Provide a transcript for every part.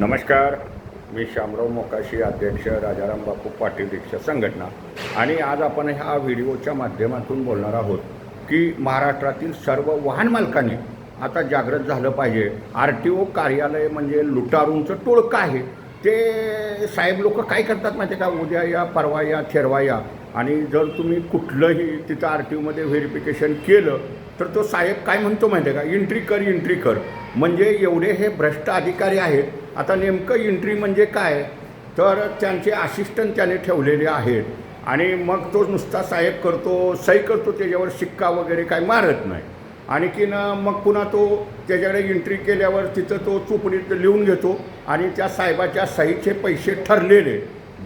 नमस्कार. मी शामराव मोकाशी अध्यक्ष राजाराम बापू पाटील रिक्षा संघटना. आणि आज आपण ह्या व्हिडिओच्या माध्यमातून बोलणार आहोत की महाराष्ट्रातील सर्व वाहन मालकांनी आता जागृत झालं पाहिजे. आर टी ओ कार्यालय म्हणजे लुटारूंचं टोळकं आहे. ते साहेब लोक काय करतात माहिती आहे का? उद्या या परवा या थेरवा या. आणि जर तुम्ही कुठलंही तिथं आर टी ओमध्ये व्हेरिफिकेशन केलं तर तो साहेब काय म्हणतो माहिती आहे का? एंट्री कर एंट्री कर. म्हणजे एवढे हे भ्रष्ट अधिकारी आहेत. आता नेमकं एंट्री म्हणजे काय? तर त्यांचे असिस्टंट त्याने ठेवलेले आहेत. आणि मग तो नुसता साहेब करतो सही करतो त्याच्यावर शिक्का वगैरे काय मारत नाही. आणखीन मग पुन्हा तो त्याच्याकडे एंट्री केल्यावर तिथं तो चुपडीत लिहून घेतो आणि त्या साहेबाच्या सहीचे पैसे ठरलेले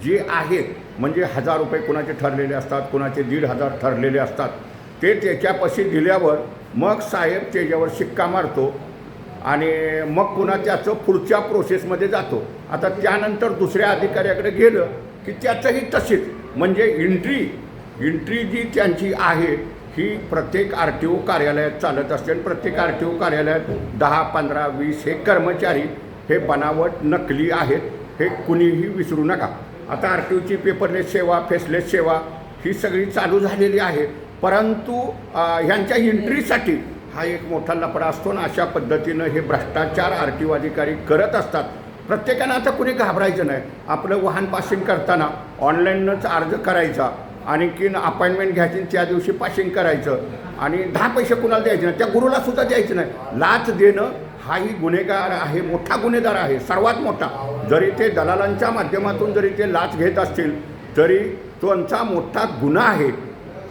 जे आहेत म्हणजे हजार रुपये कुणाचे ठरलेले असतात कुणाचे दीड हजार ठरलेले असतात ते त्याच्यापाशी दिल्यावर मग साहेब त्याच्यावर शिक्का मारतो आणि मग पुन्हा त्याचं पुढच्या प्रोसेसमध्ये जातो. आता त्यानंतर दुसऱ्या अधिकाऱ्याकडे गेलं की त्याचंही तशीच. म्हणजे एंट्री एंट्री जी त्यांची आहे ही प्रत्येक आर टी ओ कार्यालयात चालत असते आणि प्रत्येक आर टी ओ कार्यालयात दहा पंधरा वीस हे कर्मचारी हे बनावट नकली आहेत हे कुणीही विसरू नका. आता आर टी ओची पेपरलेस सेवा फेसलेस सेवा ही सगळी चालू झालेली आहे. परंतु ह्यांच्या एंट्रीसाठी हा एक मोठा लफडा असतो ना अशा पद्धतीनं हे भ्रष्टाचार आर टी ओ अधिकारी करत असतात. प्रत्येकानं आता कुणी घाबरायचं नाही. आपलं वाहन पासिंग करताना ऑनलाईनच अर्ज करायचा. आणखीन अपॉइंटमेंट घ्यायची त्या दिवशी पासिंग करायचं. आणि दहा पैसे कुणाला द्यायचे नाही त्या गुरुला सुद्धा द्यायचं नाही. लाच देणं हाही गुन्हेगार आहे मोठा गुन्हेगार आहे सर्वात मोठा. जरी ते दलालांच्या माध्यमातून जरी ते लाच घेत असतील तरी त्यांचा मोठा गुन्हा आहे.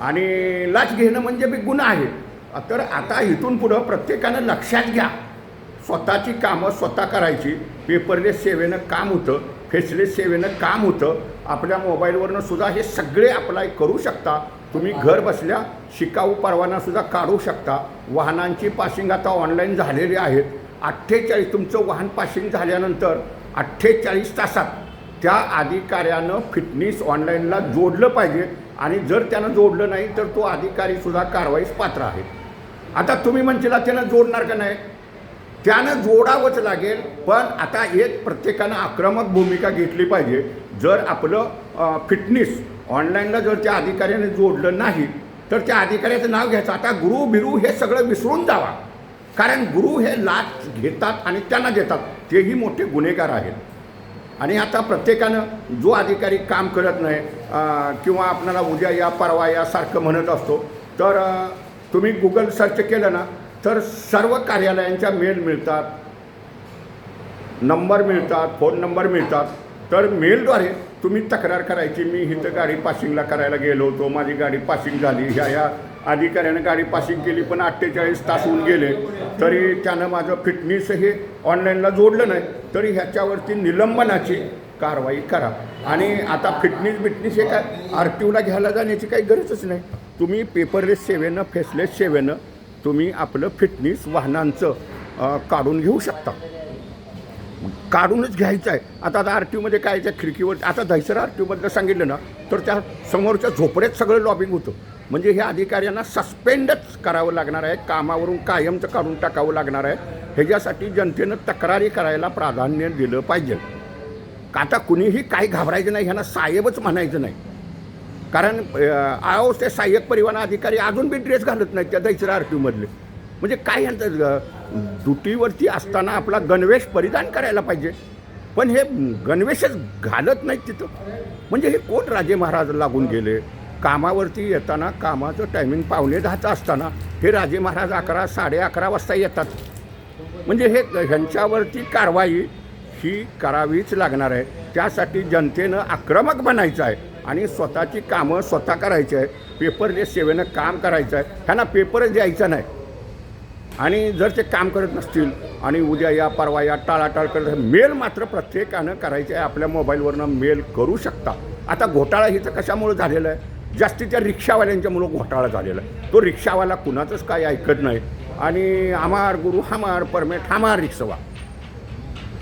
आणि लाच घेणं म्हणजे बी गुन्हा आहे. तर आता इथून पुढं प्रत्येकानं लक्षात घ्या. स्वतःची कामं स्वतः करायची. पेपरलेस सेवेनं काम होतं. फेसलेस सेवेनं काम होतं. आपल्या मोबाईलवरनं सुद्धा हे सगळे अप्लाय करू शकता. तुम्ही घर बसल्या शिकाऊ परवानासुद्धा काढू शकता. वाहनांची पासिंग आता ऑनलाईन झालेली आहेत. अठ्ठेचाळीस तुमचं वाहन पासिंग झाल्यानंतर अठ्ठेचाळीस तासात त्या अधिकाऱ्यानं फिटनेस ऑनलाईनला जोडलं पाहिजे. आणि जर त्यानं जोडलं नाही तर तो अधिकारीसुद्धा कारवाईस पात्र आहे. आता तुम्ही म्हणशीला त्यानं जोडणार का नाही? त्यानं जोडावंच लागेल पण आता एक प्रत्येकानं आक्रमक भूमिका घेतली पाहिजे. जर आपलं फिटनेस ऑनलाईनला जर त्या अधिकाऱ्याने जोडलं नाही तर त्या अधिकाऱ्याचं नाव घ्यायचं. आता गुरु बिरू हे सगळं विसरून जावा. कारण गुरु हे लाच घेतात आणि त्यांना देतात. तेही मोठे गुन्हेगार आहेत. आणि आता प्रत्येकानं जो अधिकारी काम करत नाही किंवा आपल्याला उद्या या परवा या सारखं म्हणत असतो तर तुम्ही गुगल सर्च केलं ना तर सर्व कार्यालयांच्या मेल मिळतात. नंबर मिळतात फोन नंबर मिळतात. तर मेलद्वारे तुम्ही तक्रार करायची मी इथं गाडी पासिंगला करायला गेलो होतो माझी गाडी पासिंग झाली ह्या ह्या अधिकाऱ्यानं गाडी पासिंग केली पण अठ्ठेचाळीस तास होऊन गेले. तरी त्यानं माझं फिटनेस हे ऑनलाईनला जोडलं नाही तरी ह्याच्यावरती निलंबनाची कारवाई करा. आणि आता फिटनेस बिटनेस हे काय आर टीओला घ्यायला जाण्याची काही गरजच नाही. तुम्ही पेपरलेस सेवेनं फेसलेस सेवेनं तुम्ही आपलं फिटनेस वाहनांचं काढून घेऊ शकता. काढूनच घ्यायचं आहे. आता आता आर टी ओमध्ये काय त्या खिडकीवर आता दहिसर आर टी ओबद्दल सांगितलं ना तर त्या समोरच्या झोपड्यात सगळं लॉबिंग होतं. म्हणजे हे अधिकाऱ्यांना सस्पेंडच करावं लागणार आहे कामावरून कायमचं काढून टाकावं लागणार आहे. ह्याच्यासाठी जनतेनं तक्रारी करायला प्राधान्य दिलं पाहिजे. आता कुणीही काही घाबरायचं नाही ह्यांना साहेबच म्हणायचं नाही. कारण आओ ते सहाय्यक परिवहन अधिकारी अजून बी ड्रेस घालत नाहीत त्या दैसरा आर टी म्हणजे काय यांचं अ, ड्युटीवरती असताना आपला गणवेश परिधान करायला पाहिजे. पण हे गणवेशच घालत नाहीत तिथं. म्हणजे हे कोण राजे महाराज लागून गेले? कामावरती येताना कामाचं टायमिंग पावणे दहाचं असताना हे राजे महाराज अकरा साडे अकरा वाजता येतात. म्हणजे हे ह्यांच्यावरती कारवाई ही करावीच लागणार आहे. त्यासाठी जनतेनं आक्रमक बनायचं आहे. आणि स्वतःची कामं स्वतः करायची आहे पेपरलेस सेवेनं काम करायचं आहे ह्यांना पेपरच द्यायचा नाही. आणि जर ते काम करत नसतील आणि उद्या या परवा या टाळाटाळ करत मेल मात्र प्रत्येकानं करायचं आहे. आपल्या मोबाईलवरनं मेल करू शकता. आता घोटाळा हिचं कशामुळे झालेलं आहे? जास्तीच्या रिक्षावाल्यांच्यामुळं घोटाळा झालेला आहे. तो रिक्षावाला कुणाचंच काही ऐकत नाही. आणि हमार गुरु हमार परमेट हमार रिक्षावा.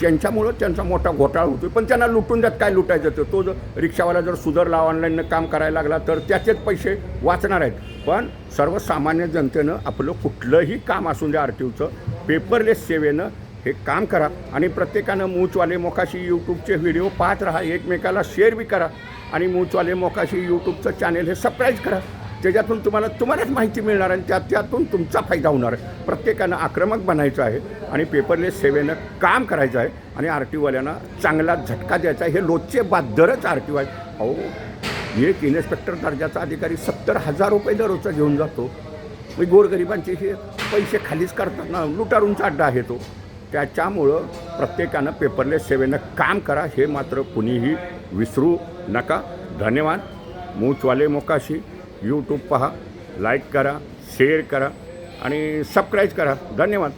त्यांच्यामुळं त्यांचा मोठा घोटाळा होतो पण त्यांना लुटून द्यात काय लुटायचं तर तो जर रिक्षावाला जर सुधारला ऑनलाईननं काम करायला लागला तर त्याचेच पैसे वाचणार आहेत. पण सर्वसामान्य जनतेनं आपलं कुठलंही काम असून द्या आर टी ओचं पेपरलेस सेवेनं हे काम करा आणि प्रत्येकानं मूचवाले मोकाशी यूट्यूबचे व्हिडिओ पाहत राहा. एकमेकाला शेअर बी करा आणि मूचवाले मोकाशी यूट्यूबचं चॅनेल हे सबस्क्राईब करा. त्याच्यातून तुम्हाला तुम्हालाच माहिती मिळणार आणि त्या त्यातून तुमचा फायदा होणार. आहे प्रत्येकानं आक्रमक बनायचं आहे आणि पेपरलेस सेवेनं काम करायचं आहे आणि आर टी ओवाल्यांना चांगला झटका द्यायचा आहे. हे रोजचे बादरच आर टी वाय अहो एक इन्स्पेक्टर दर्जाचा अधिकारी सत्तर हजार रुपये दररोजचा घेऊन जातो. मी गोरगरिबांचे हे पैसे खालीच करतात ना लुटारूंचा अड्डा आहे तो. त्याच्यामुळं प्रत्येकानं पेपरलेस सेवेनं काम करा. हे मात्र कुणीही विसरू नका. धन्यवाद. मूचवाले मोकाशी. यूट्यूब पहा लाईक करा शेअर करा आणि सबस्क्राईब करा. धन्यवाद.